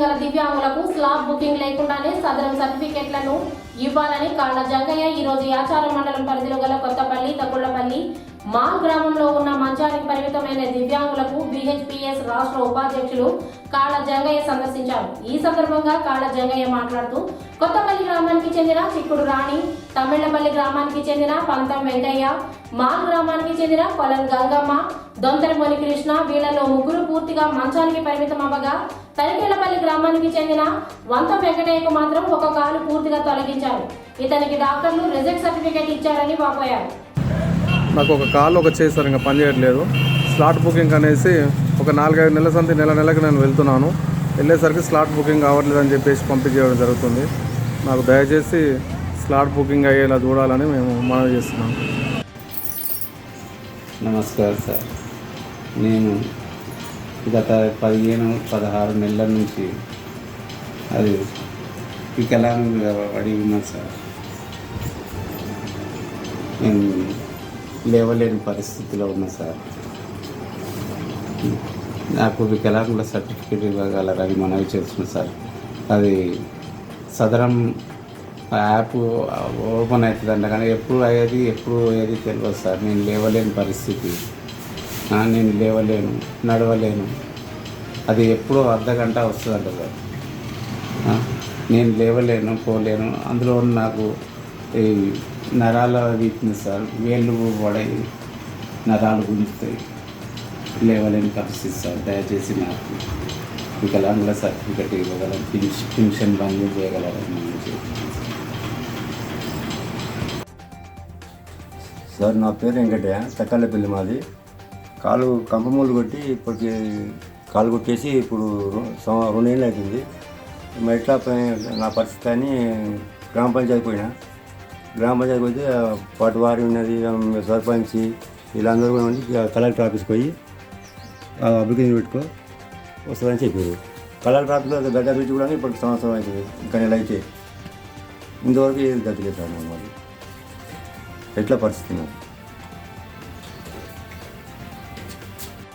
నేత్రత్వం గల దివ్యాంగులకు slab booking లేకుండానే సదరం సర్టిఫికెట్లను ఇవ్వాలని కాళ్ళ జంగయ్య ఈరోజు యాచారం మండలం పరిధిలో గల కొత్తపల్లి తగుళ్ళపల్లి మా గ్రామంలో ఉన్న మంచు పరిమితమైన దివ్యాంగులకు బిహెచ్పిఎస్ రాష్ట్ర ఉపాధ్యక్షులు కాళ్ళ జంగయ్య సందర్శించారు. ఈ సందర్భంగా కాళ్ళ జంగయ్య మాట్లాడుతూ కొత్తపల్లి గ్రామానికి చెందిన చిక్కుడు రాణి తమిళ్ళపల్లి గ్రామానికి చెందిన పంతం వెంకయ్య మాల్ గ్రామానికి చెందిన కొలం గంగమ్మ దొంతరి కృష్ణ వీళ్ళలో ముగ్గురు పూర్తిగా మంచానికి పరిమితం అవ్వగా తరికేళ్ళపల్లి గ్రామానికి చెందిన వంత వెంకటయ్యకు మాత్రం ఒక కాలు పూర్తిగా తొలగించారు. ఇతనికి డాక్టర్లు రిజెక్ట్ సర్టిఫికేట్ ఇచ్చారని వాపోయారు. నాకు ఒక కాల్ ఒక చేశారు ఇంకా పనిచేయట్లేదు. స్లాట్ బుకింగ్ అనేసి ఒక నాలుగైదు నెలల సంతి నెల నెలకు నేను వెళ్తున్నాను. వెళ్ళేసరికి స్లాట్ బుకింగ్ అవ్వట్లేదని చెప్పేసి పంపించేయడం జరుగుతుంది. నాకు దయచేసి స్లాట్ బుకింగ్ అయ్యేలా చూడాలని మేము మనవి చేస్తున్నాం. నమస్కారం సార్. నేను గత పదిహేను పదహారు నెలల నుంచి అది వికలాంగ పడి ఉన్నాను సార్. నేను లేవలేని పరిస్థితిలో ఉన్నా సార్. నాకు వికలాంగుల సర్టిఫికేట్ ఇవ్వగలరని మనవి చేస్తున్నా సార్. అది సదరం యాప్ ఓపెన్ అవుతుందంట కానీ ఎప్పుడు అయ్యేది ఎప్పుడు అయ్యేది తెలియదు సార్. నేను లేవలేని పరిస్థితి. నేను లేవలేను నడవలేను. అది ఎప్పుడో అర్ధ గంట వస్తుందంట సార్. నేను లేవలేను పోలేను. అందులో నాకు ఈ నరాల వీక్నెస్ సార్ వేళ్ళు పడే నరాలు గుంజుతాయి. లేవలేని పరిస్థితి సార్ దయచేసి నాకు వికలాంగుల సర్టిఫికెట్ ఇవ్వగలం పెన్షన్ బంద్ చేయగలరని మనం చేస్తున్నాం సార్. నా పేరు వెంకటయ్య తక్కల్లపల్లి మాది. కాలు కంపమూలు కొట్టి ఇప్పటికి కాలు కొట్టేసి ఇప్పుడు రెండేళ్ళు అవుతుంది. మరి ఎట్లా నా పరిస్థితి అని గ్రామ పంచాయతీ పోయినా. గ్రామ పంచాయతీ పోతే ఆ పటువారి ఉన్నది సర్పంచ్ వీళ్ళందరూ కూడా ఉండి కలెక్టర్ ఆఫీస్కి పోయి అప్లికేషన్ పెట్టుకో వస్తుందని చెప్పారు. కలెక్టర్ ఆఫీస్లో గడ్డ పెట్టి కూడా ఇప్పుడు సంవత్సరం అవుతుంది ఇంకా నెల అయితే. ఇంతవరకు ఏది గతి లేదు సార్ మరి. ఎట్లా పరిస్థితి నాకు